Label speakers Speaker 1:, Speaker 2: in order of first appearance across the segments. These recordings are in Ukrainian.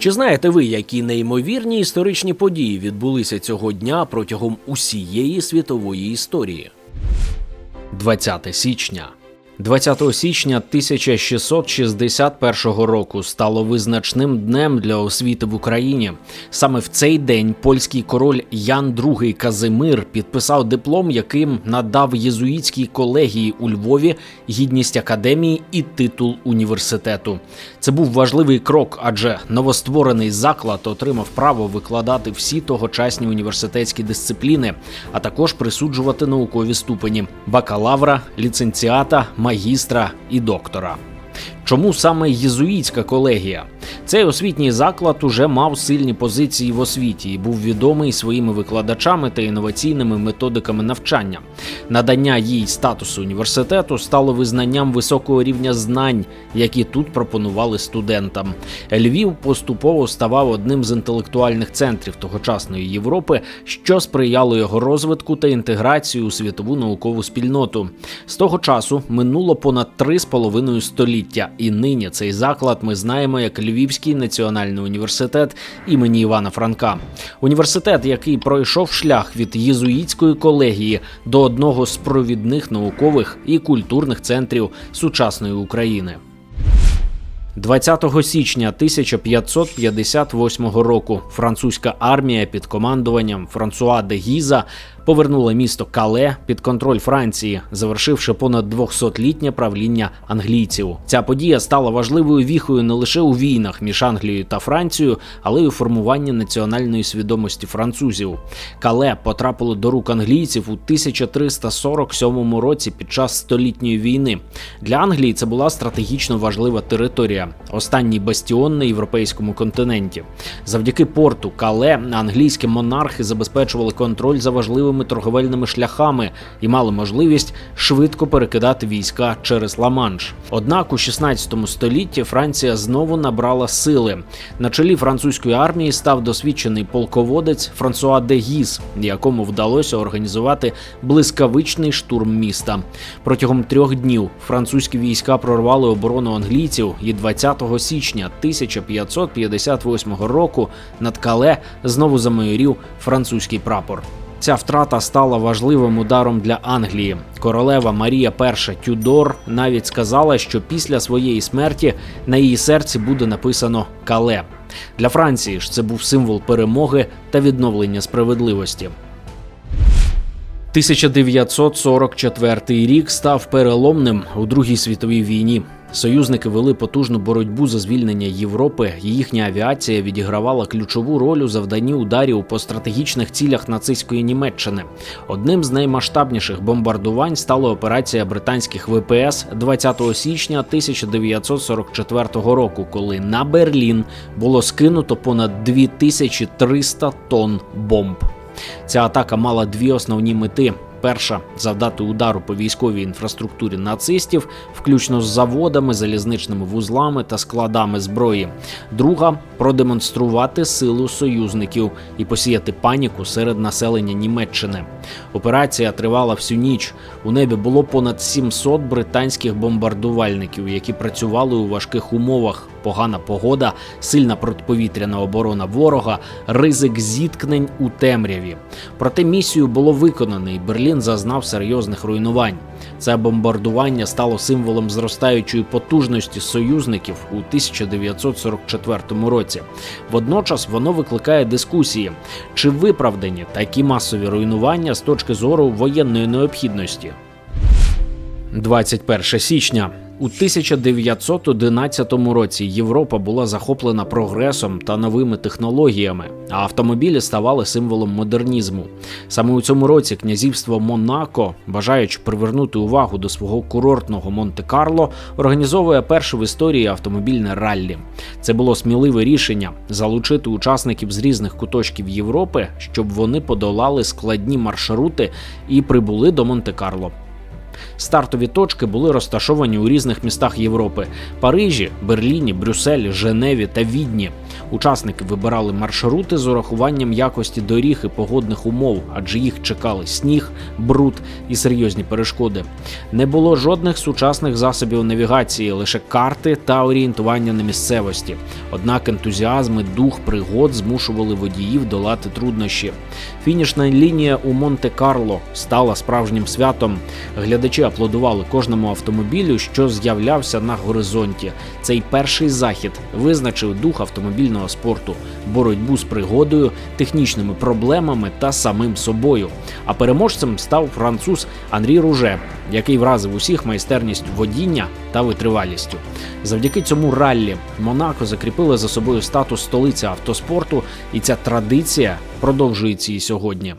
Speaker 1: Чи знаєте ви, які неймовірні історичні події відбулися цього дня протягом усієї світової історії? 20 січня. 20 січня 1661 року стало визначним днем для освіти в Україні. Саме в цей день польський король Ян II Казимир підписав диплом, яким надав єзуїтській колегії у Львові гідність академії і титул університету. Це був важливий крок, адже новостворений заклад отримав право викладати всі тогочасні університетські дисципліни, а також присуджувати наукові ступені бакалавра, ліцензіата, магістра і доктора. Чому саме єзуїтська колегія? Цей освітній заклад уже мав сильні позиції в освіті і був відомий своїми викладачами та інноваційними методиками навчання. Надання їй статусу університету стало визнанням високого рівня знань, які тут пропонували студентам. Львів поступово ставав одним з інтелектуальних центрів тогочасної Європи, що сприяло його розвитку та інтеграції у світову наукову спільноту. З того часу минуло понад три з половиною століття, і нині цей заклад ми знаємо як Львівський національний університет імені Івана Франка. Університет, який пройшов шлях від єзуїтської колегії до одного з провідних наукових і культурних центрів сучасної України. 20 січня 1558 року французька армія під командуванням Франсуа де Гіза повернула місто Кале під контроль Франції, завершивши понад 200-літнє правління англійців. Ця подія стала важливою віхою не лише у війнах між Англією та Францією, але й у формуванні національної свідомості французів. Кале потрапило до рук англійців у 1347 році під час столітньої війни. Для Англії це була стратегічно важлива територія, останній бастіон на європейському континенті. Завдяки порту Кале англійські монархи забезпечували контроль за важливими торговельними шляхами і мали можливість швидко перекидати війська через Ла-Манш. Однак у 16 столітті Франція знову набрала сили. На чолі французької армії став досвідчений полководець Франсуа де Гіз, якому вдалося організувати блискавичний штурм міста. Протягом трьох днів французькі війська прорвали оборону англійців, і 20 січня 1558 року над Кале знову замайорів французький прапор. Ця втрата стала важливим ударом для Англії. Королева Марія І Тюдор навіть сказала, що після своєї смерті на її серці буде написано Кале. Для Франції ж це був символ перемоги та відновлення справедливості. 1944 рік став переломним у Другій світовій війні. Союзники вели потужну боротьбу за звільнення Європи. і Їхня авіація відігравала ключову роль у завданні ударів по стратегічних цілях нацистської Німеччини. Одним з наймасштабніших бомбардувань стала операція британських ВПС 20 січня 1944 року, коли на Берлін було скинуто понад 2300 тонн бомб. Ця атака мала дві основні мети. Перша завдати удару по військовій інфраструктурі нацистів, включно з заводами, залізничними вузлами та складами зброї. Друга продемонструвати силу союзників і посіяти паніку серед населення Німеччини. Операція тривала всю ніч. У небі було понад 700 британських бомбардувальників, які працювали у важких умовах. Погана погода, сильна протиповітряна оборона ворога, ризик зіткнень у темряві. Проте місію було виконано, і Берлін зазнав серйозних руйнувань. Це бомбардування стало символом зростаючої потужності союзників у 1944 році. Водночас воно викликає дискусії, чи виправдані такі масові руйнування з точки зору воєнної необхідності. 21 січня. У 1911 році Європа була захоплена прогресом та новими технологіями, а автомобілі ставали символом модернізму. Саме у цьому році князівство Монако, бажаючи привернути увагу до свого курортного Монте-Карло, організовує перше в історії автомобільне раллі. Це було сміливе рішення залучити учасників з різних куточків Європи, щоб вони подолали складні маршрути і прибули до Монте-Карло. Стартові точки були розташовані у різних містах Європи: Парижі, Берліні, Брюсселі, Женеві та Відні. Учасники вибирали маршрути з урахуванням якості доріг і погодних умов, адже їх чекали сніг, бруд і серйозні перешкоди. Не було жодних сучасних засобів навігації, лише карти та орієнтування на місцевості. Однак ентузіазм і дух пригод змушували водіїв долати труднощі. Фінішна лінія у Монте-Карло стала справжнім святом. Глядачі аплодували кожному автомобілю, що з'являвся на горизонті. Цей перший захід визначив дух автомобільного спорту, боротьбу з пригодою, технічними проблемами та самим собою. А переможцем став француз Анрі Руже, який вразив усіх майстерністю водіння та витривалістю. Завдяки цьому раллі Монако закріпили за собою статус столиці автоспорту, і ця традиція продовжується і сьогодні.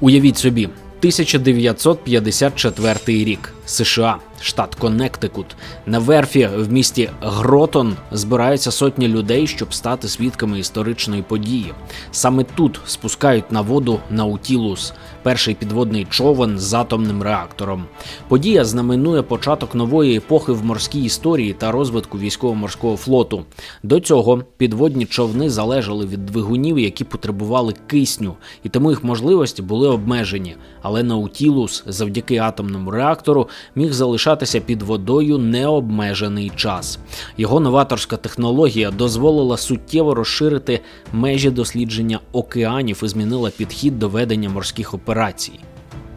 Speaker 1: Уявіть собі, 1954 рік. США, штат Коннектикут. На верфі в місті Гротон збираються сотні людей, щоб стати свідками історичної події. Саме тут спускають на воду Наутілус, перший підводний човен з атомним реактором. Подія знаменує початок нової епохи в морській історії та розвитку військово-морського флоту. До цього підводні човни залежали від двигунів, які потребували кисню, і тому їх можливості були обмежені. Але Наутілус, завдяки атомному реактору, міг залишатися під водою необмежений час. Його новаторська технологія дозволила суттєво розширити межі дослідження океанів і змінила підхід до ведення морських операцій.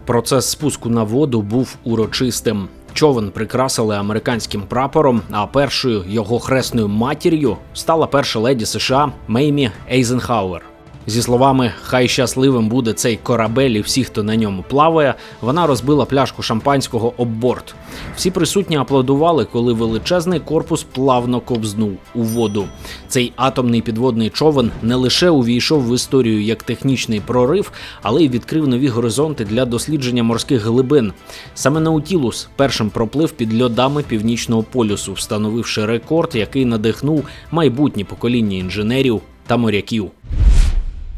Speaker 1: Процес спуску на воду був урочистим. Човен прикрасили американським прапором, а першою його хресною матір'ю стала перша леді США Меймі Ейзенхауер. Зі словами Хай щасливим буде цей корабель і всі, хто на ньому плаває, вона розбила пляшку шампанського об борт. Всі присутні аплодували, коли величезний корпус плавно ковзнув у воду. Цей атомний підводний човен не лише увійшов в історію як технічний прорив, але й відкрив нові горизонти для дослідження морських глибин. Саме Наутілус першим проплив під льодами північного полюсу, встановивши рекорд, який надихнув майбутнє покоління інженерів та моряків.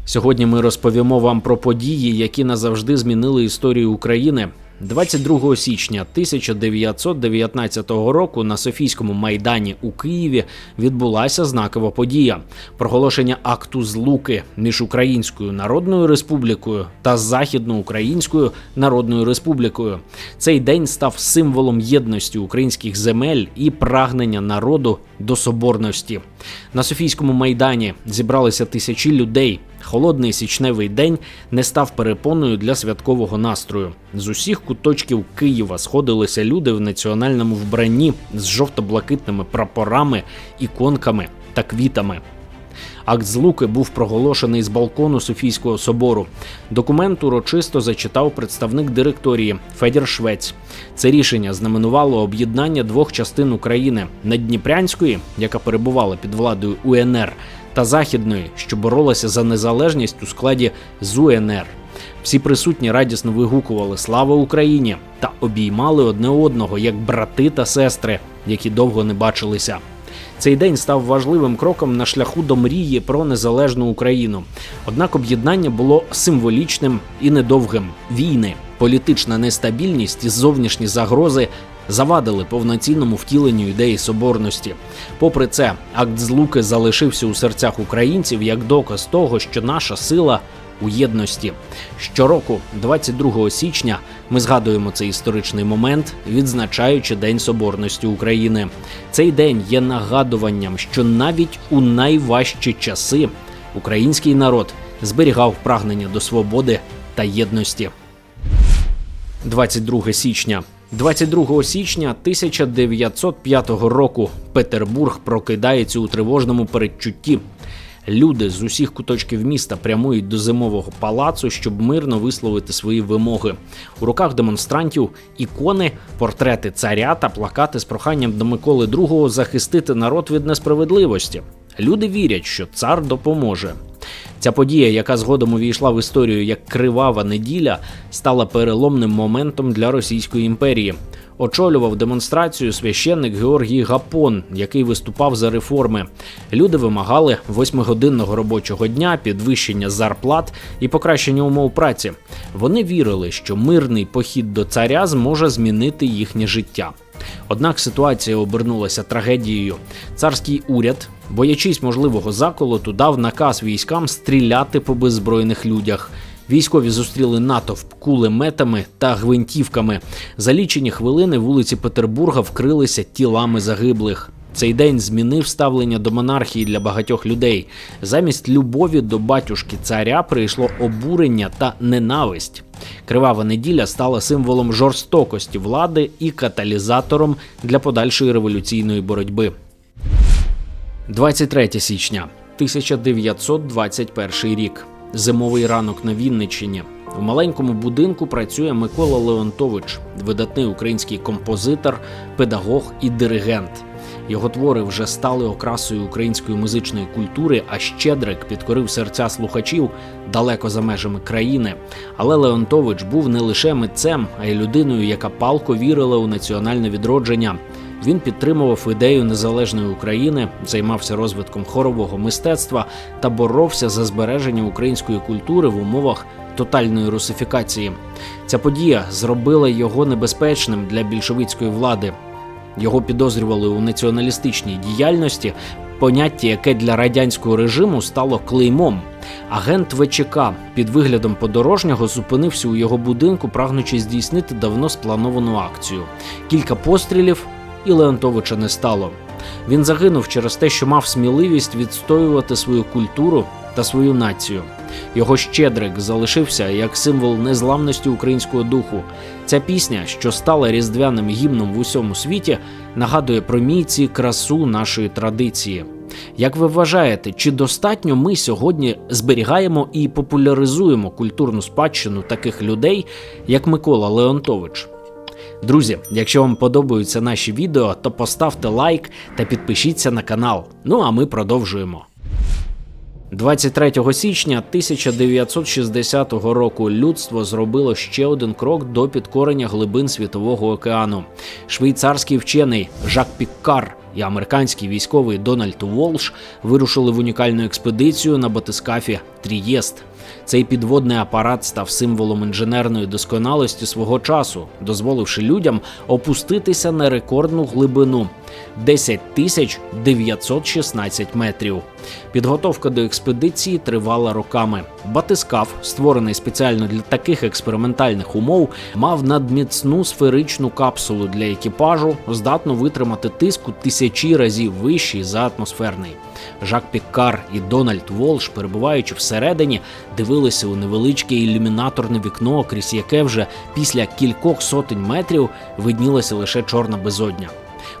Speaker 1: Сьогодні ми розповімо вам про події, які назавжди змінили історію України. 22 січня 1919 року на Софійському майдані у Києві відбулася знакова подія проголошення акту злуки між Українською Народною Республікою та Західноукраїнською Народною Республікою. Цей день став символом єдності українських земель і прагнення народу до соборності. На Софійському майдані зібралися тисячі людей. Холодний січневий день не став перепоною для святкового настрою. З усіх куточків Києва сходилися люди в національному вбранні з жовто-блакитними прапорами, іконками та квітами. Акт злуки був проголошений з балкону Софійського собору. Документ урочисто зачитав представник директорії Федір Швець. Це рішення знаменувало об'єднання двох частин України Наддніпрянської, яка перебувала під владою УНР, та Західної, що боролася за незалежність у складі з УНР. Всі присутні радісно вигукували Слава Україні та обіймали одне одного як брати та сестри, які довго не бачилися. Цей день став важливим кроком на шляху до мрії про незалежну Україну. Однак об'єднання було символічним і недовгим. Війни, політична нестабільність і зовнішні загрози завадили повноцінному втіленню ідеї соборності. Попри це, акт злуки залишився у серцях українців як доказ того, що наша сила у єдності. Щороку, 22 січня, ми згадуємо цей історичний момент, відзначаючи День Соборності України. Цей день є нагадуванням, що навіть у найважчі часи український народ зберігав прагнення до свободи та єдності. 22 січня. 22 січня 1905 року Петербург прокидається у тривожному передчутті. Люди з усіх куточків міста прямують до зимового палацу, щоб мирно висловити свої вимоги. У руках демонстрантів ікони, портрети царя та плакати з проханням до Миколи II захистити народ від несправедливості. Люди вірять, що цар допоможе. Ця подія, яка згодом увійшла в історію як кривава неділя, стала переломним моментом для Російської імперії. Очолював демонстрацію священник Георгій Гапон, який виступав за реформи. Люди вимагали восьмигодинного робочого дня, підвищення зарплат і покращення умов праці. Вони вірили, що мирний похід до царя зможе змінити їхнє життя. Однак ситуація обернулася трагедією. Царський уряд, боячись можливого заколоту, дав наказ військам стріляти по беззбройних людях. Військові зустріли натовп кулеметами та гвинтівками. За лічені хвилини вулиці Петербурга вкрилися тілами загиблих. Цей день змінив ставлення до монархії для багатьох людей. Замість любові до батюшки царя прийшло обурення та ненависть. Кривава неділя стала символом жорстокості влади і каталізатором для подальшої революційної боротьби. 23 січня 1921 рік. Зимовий ранок на Вінниччині. У маленькому будинку працює Микола Леонтович, видатний український композитор, педагог і диригент. Його твори вже стали окрасою української музичної культури, а Щедрик підкорив серця слухачів далеко за межами країни. Але Леонтович був не лише митцем, а й людиною, яка палко вірила у національне відродження. Він підтримував ідею незалежної України, займався розвитком хорового мистецтва та боровся за збереження української культури в умовах тотальної русифікації. Ця подія зробила його небезпечним для більшовицької влади. Його підозрювали у націоналістичній діяльності, поняття, яке для радянського режиму стало клеймом. Агент ВЧК під виглядом подорожнього зупинився у його будинку, прагнучи здійснити давно сплановану акцію. Кілька пострілів, і Леонтовича не стало. Він загинув через те, що мав сміливість відстоювати свою культуру та свою націю. Його щедрик залишився як символ незламності українського духу. Ця пісня, що стала різдвяним гімном в усьому світі, нагадує про мійці красу нашої традиції. Як ви вважаєте, чи достатньо ми сьогодні зберігаємо і популяризуємо культурну спадщину таких людей, як Микола Леонтович? Друзі, якщо вам подобаються наші відео, то поставте лайк та підпишіться на канал. Ну а ми продовжуємо. 23 січня 1960 року людство зробило ще один крок до підкорення глибин світового океану. Швейцарський вчений Жак Піккар і американський військовий Дональд Волш вирушили в унікальну експедицію на батискафі Трієст. Цей підводний апарат став символом інженерної досконалості свого часу, дозволивши людям опуститися на рекордну глибину 10 тисяч 916 метрів. Підготовка до експедиції тривала роками. Батискаф, створений спеціально для таких експериментальних умов, мав надміцну сферичну капсулу для екіпажу, здатну витримати тиск у тисячі разів вищий за атмосферний. Жак Піккар і Дональд Волш, перебуваючи всередині, дивилися у невеличке ілюмінаторне вікно, крізь яке вже після кількох сотень метрів виднілася лише чорна безодня.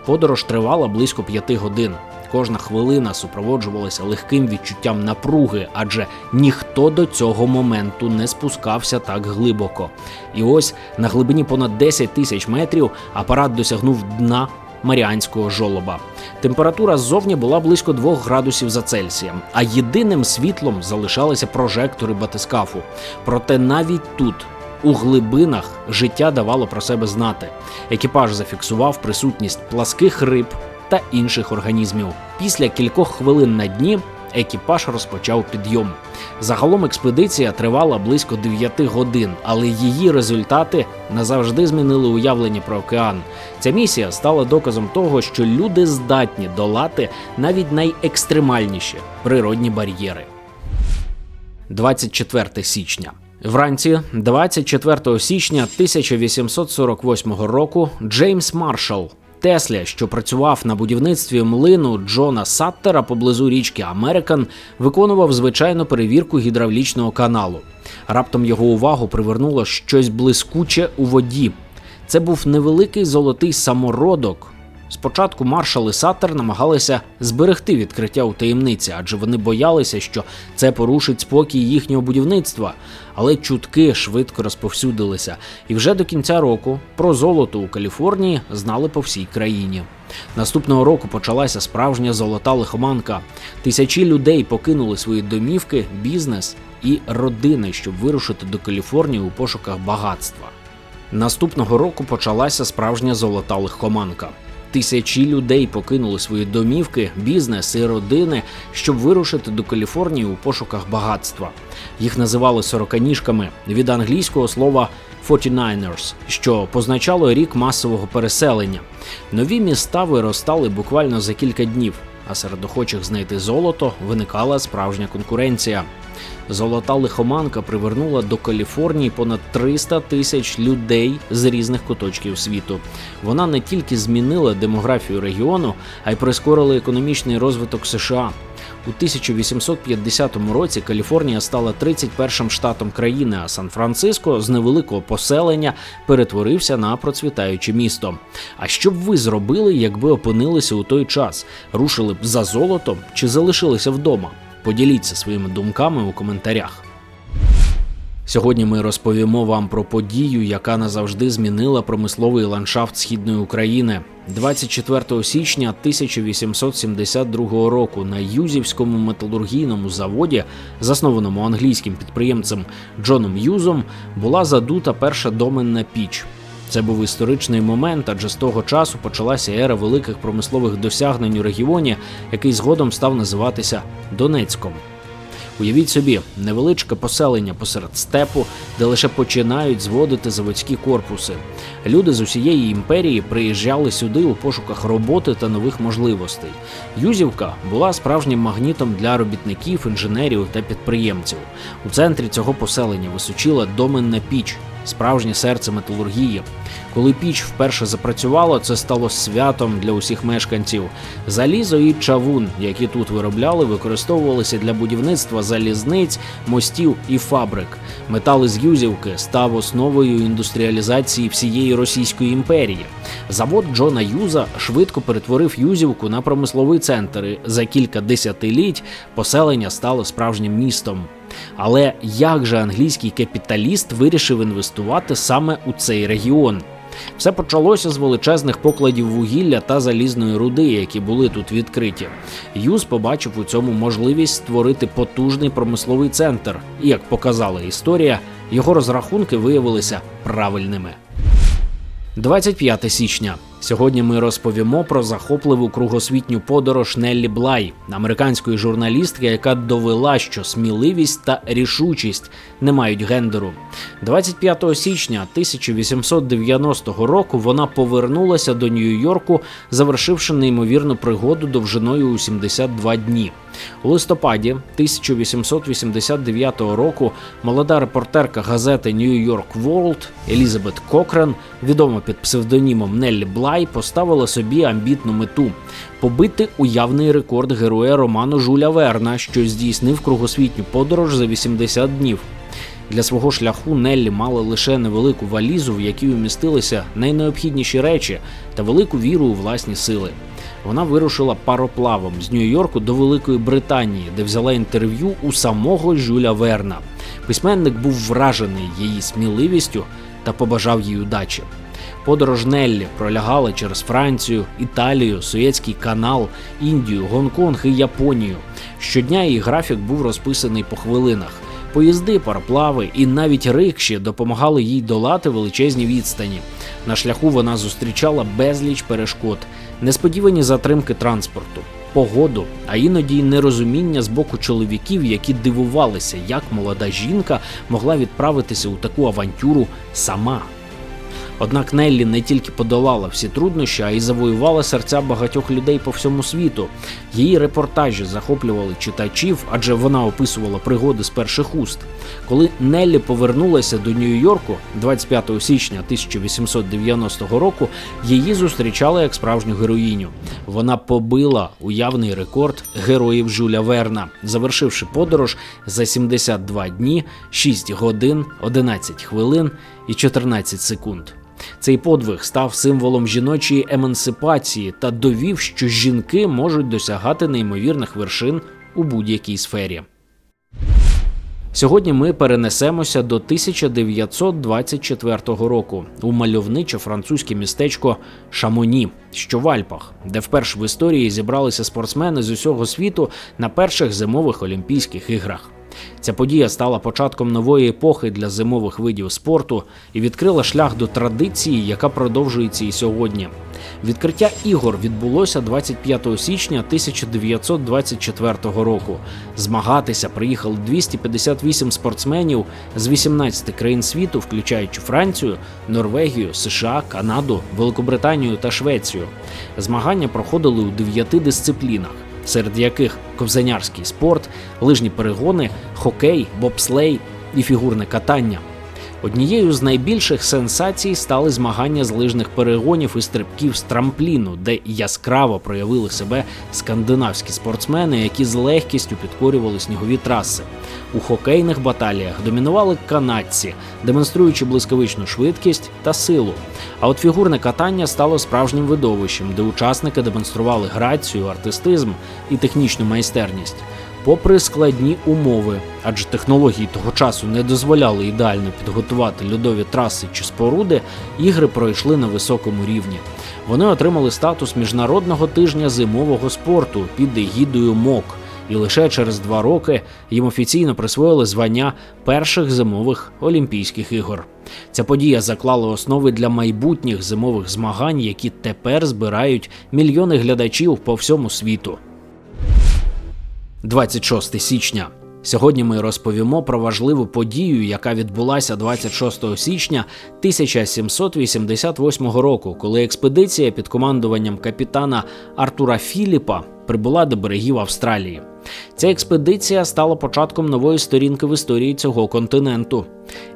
Speaker 1: Подорож тривала близько п'яти годин. Кожна хвилина супроводжувалася легким відчуттям напруги, адже ніхто до цього моменту не спускався так глибоко. І ось на глибині понад 10 тисяч метрів апарат досягнув дна Маріанського жолоба. Температура ззовні була близько 2 градусів за Цельсієм, а єдиним світлом залишалися прожектори батискафу. Проте навіть тут. У глибинах життя давало про себе знати. Екіпаж зафіксував присутність пласких риб та інших організмів. Після кількох хвилин на дні екіпаж розпочав підйом. Загалом експедиція тривала близько 9 годин, але її результати назавжди змінили уявлення про океан. Ця місія стала доказом того, що люди здатні долати навіть найекстремальніші природні бар'єри. 24 січня. Вранці 24 січня 1848 року Джеймс Маршалл Тесля, що працював на будівництві млину Джона Саттера поблизу річки Американ, виконував звичайну перевірку гідравлічного каналу. Раптом його увагу привернуло щось блискуче у воді. Це був невеликий золотий самородок. Спочатку маршал і Саттер намагалися зберегти відкриття у таємниці, адже вони боялися, що це порушить спокій їхнього будівництва. Але чутки швидко розповсюдилися, і вже до кінця року про золото у Каліфорнії знали по всій країні. Наступного року почалася справжня золота лихоманка. Тисячі людей покинули свої домівки, бізнес і родини, щоб вирушити до Каліфорнії у пошуках багатства. Наступного року почалася справжня золота лихоманка. Тисячі людей покинули свої домівки, бізнес і родини, щоб вирушити до Каліфорнії у пошуках багатства. Їх називали сороканіжками від англійського слова 49ers, що позначало рік масового переселення. Нові міста виростали буквально за кілька днів, а серед охочих знайти золото виникала справжня конкуренція. Золота лихоманка привернула до Каліфорнії понад 300 тисяч людей з різних куточків світу. Вона не тільки змінила демографію регіону, а й прискорила економічний розвиток США. У 1850 році Каліфорнія стала 31-м штатом країни, а Сан-Франциско з невеликого поселення перетворився на процвітаюче місто. А що б ви зробили, якби опинилися у той час? Рушили б за золотом чи залишилися вдома? Поділіться своїми думками у коментарях. Сьогодні ми розповімо вам про подію, яка назавжди змінила промисловий ландшафт східної України. 24 січня 1872 року на Юзівському металургійному заводі, заснованому англійським підприємцем Джоном Юзом, була задута перша доменна піч. Це був історичний момент, адже з того часу почалася ера великих промислових досягнень у регіоні, який згодом став називатися Донецьком. Уявіть собі, невеличке поселення посеред степу, де лише починають зводити заводські корпуси. Люди з усієї імперії приїжджали сюди у пошуках роботи та нових можливостей. Юзівка була справжнім магнітом для робітників, інженерів та підприємців. У центрі цього поселення височила доменна піч, справжнє серце металургії. Коли піч вперше запрацювала, це стало святом для усіх мешканців. Залізо і чавун, які тут виробляли, використовувалися для будівництва залізниць, мостів і фабрик. Метал із Юзівки став основою індустріалізації всієї Російської імперії. Завод Джона Юза швидко перетворив Юзівку на промисловий центр. і За кілька десятиліть поселення стало справжнім містом. Але як же англійський капіталіст вирішив інвестувати саме у цей регіон? Все почалося з величезних покладів вугілля та залізної руди, які були тут відкриті. Юз побачив у цьому можливість створити потужний промисловий центр, і як показала історія, його розрахунки виявилися правильними. 25 січня. Сьогодні ми розповімо про захопливу кругосвітню подорож Неллі Блай, американської журналістки, яка довела, що сміливість та рішучість не мають гендеру. 25 січня 1890 року вона повернулася до Нью-Йорку, завершивши неймовірну пригоду довжиною у 72 дні. У листопаді 1889 року молода репортерка газети New York World Елізабет Кокрен, відома під псевдонімом Неллі Блай, поставила собі амбітну мету побити уявний рекорд героя роману Жуля Верна, що здійснив кругосвітню подорож за 80 днів. Для свого шляху Неллі мала лише невелику валізу, в якій умістилися найнеобхідніші речі та велику віру у власні сили. Вона вирушила пароплавом з Нью-Йорку до Великої Британії, де взяла інтерв'ю у самого Жюля Верна. Письменник був вражений її сміливістю та побажав їй удачі. Подорож Неллі пролягала через Францію, Італію, Суєцький канал, Індію, Гонконг і Японію. Щодня її графік був розписаний по хвилинах. Поїзди, пароплави і навіть рикші допомагали їй долати величезні відстані. На шляху вона зустрічала безліч перешкод, несподівані затримки транспорту, погоду, а іноді й нерозуміння з боку чоловіків, які дивувалися, як молода жінка могла відправитися у таку авантюру сама. Однак Неллі не тільки подолала всі труднощі, а й завоювала серця багатьох людей по всьому світу. Її репортажі захоплювали читачів, адже вона описувала пригоди з перших уст. Коли Неллі повернулася до Нью-Йорку 25 січня 1890 року, її зустрічали як справжню героїню. Вона побила уявний рекорд героїв Жюля Верна, завершивши подорож за 72 дні, 6 годин, 11 хвилин і 14 секунд. Цей подвиг став символом жіночої емансипації та довів, що жінки можуть досягати неймовірних вершин у будь-якій сфері. Сьогодні ми перенесемося до 1924 року у мальовниче французьке містечко Шамоні, що в Альпах, де вперше в історії зібралися спортсмени з усього світу на перших зимових Олімпійських іграх. Ця подія стала початком нової епохи для зимових видів спорту і відкрила шлях до традиції, яка продовжується і сьогодні. Відкриття ігор відбулося 25 січня 1924 року. Змагатися приїхали 258 спортсменів з 18 країн світу, включаючи Францію, Норвегію, США, Канаду, Великобританію та Швецію. Змагання проходили у дев'яти дисциплінах, серед яких ковзанярський спорт, лижні перегони, хокей, бобслей і фігурне катання. Однією з найбільших сенсацій стали змагання з лижних перегонів і стрибків з трампліну, де яскраво проявили себе скандинавські спортсмени, які з легкістю підкорювали снігові траси. У хокейних баталіях домінували канадці, демонструючи блискавичну швидкість та силу. А от фігурне катання стало справжнім видовищем, де учасники демонстрували грацію, артистизм і технічну майстерність. Попри складні умови, адже технології того часу не дозволяли ідеально підготувати льодові траси чи споруди, ігри пройшли на високому рівні. Вони отримали статус міжнародного тижня зимового спорту під егідою МОК, і лише через два роки їм офіційно присвоїли звання перших зимових Олімпійських ігор. Ця подія заклала основи для майбутніх зимових змагань, які тепер збирають мільйони глядачів по всьому світу. 26 січня. Сьогодні ми розповімо про важливу подію, яка відбулася 26 січня 1788 року, коли експедиція під командуванням капітана Артура Філіпа прибула до берегів Австралії. Ця експедиція стала початком нової сторінки в історії цього континенту.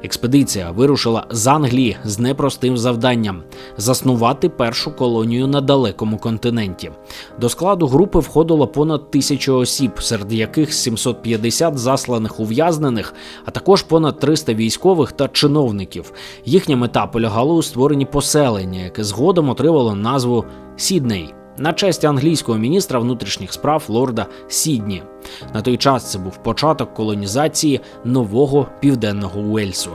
Speaker 1: Експедиція вирушила з Англії з непростим завданням заснувати першу колонію на далекому континенті. До складу групи входило понад тисячу осіб, серед яких 750 засланих ув'язнених, а також понад 300 військових та чиновників. Їхня мета полягала у створенні поселення, яке згодом отримало назву Сідней на честь англійського міністра внутрішніх справ лорда Сідні. На той час це був початок колонізації нового південного Уельсу.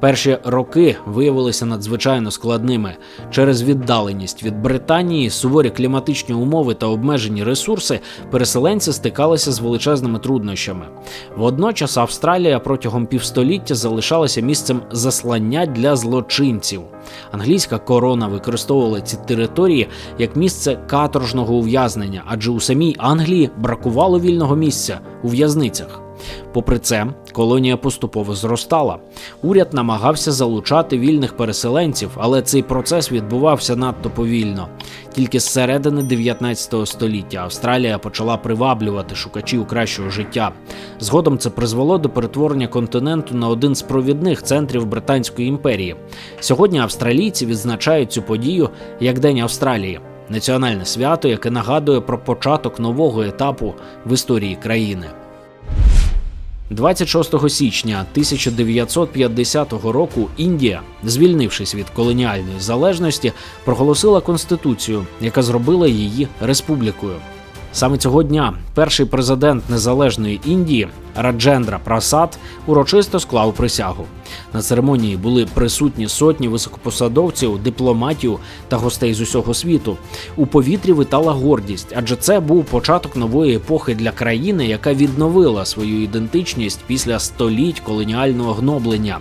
Speaker 1: Перші роки виявилися надзвичайно складними через віддаленість від Британії, суворі кліматичні умови та обмежені ресурси. Переселенці стикалися з величезними труднощами. Водночас Австралія протягом півстоліття залишалася місцем заслання для злочинців. Англійська корона використовувала ці території як місце каторжного ув'язнення, адже у самій Англії бракувало вільного місця у в'язницях. Попри це, колонія поступово зростала. Уряд намагався залучати вільних переселенців, але цей процес відбувався надто повільно. Тільки з середини 19 століття Австралія почала приваблювати шукачів кращого життя. Згодом це призвело до перетворення континенту на один з провідних центрів Британської імперії. Сьогодні австралійці відзначають цю подію як День Австралії. Національне свято, яке нагадує про початок нового етапу в історії країни. 26 січня 1950 року Індія, звільнившись від колоніальної залежності, проголосила конституцію, яка зробила її республікою. Саме цього дня перший президент Незалежної Індії Раджендра Прасад урочисто склав присягу. На церемонії були присутні сотні високопосадовців, дипломатів та гостей з усього світу. У повітрі витала гордість, адже це був початок нової епохи для країни, яка відновила свою ідентичність після століть колоніального гноблення.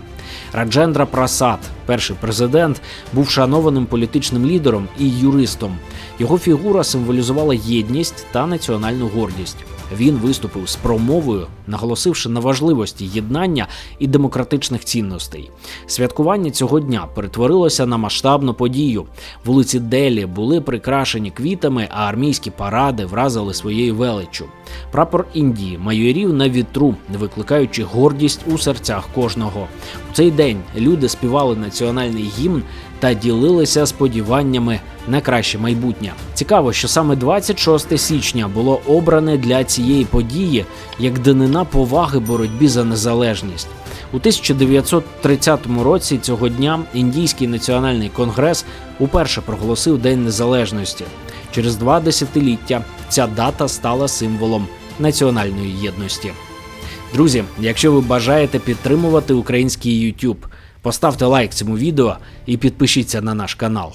Speaker 1: Раджендра Прасад, перший президент, був шанованим політичним лідером і юристом. Його фігура символізувала єдність та національну гордість. Він виступив з промовою, наголосивши на важливості єднання і демократичних цінностей. Святкування цього дня перетворилося на масштабну подію. Вулиці Делі були прикрашені квітами, а армійські паради вразили своєю величчю. Прапор Індії майорів на вітру, викликаючи гордість у серцях кожного. У цей день люди співали національний гімн та ділилися сподіваннями на краще майбутнє. Цікаво, що саме 26 січня було обране для цієї події як данина поваги боротьбі за незалежність. У 1930 році цього дня індійський національний конгрес уперше проголосив День Незалежності. Через два десятиліття ця дата стала символом національної єдності. Друзі, якщо ви бажаєте підтримувати український YouTube, поставте лайк цьому відео і підпишіться на наш канал.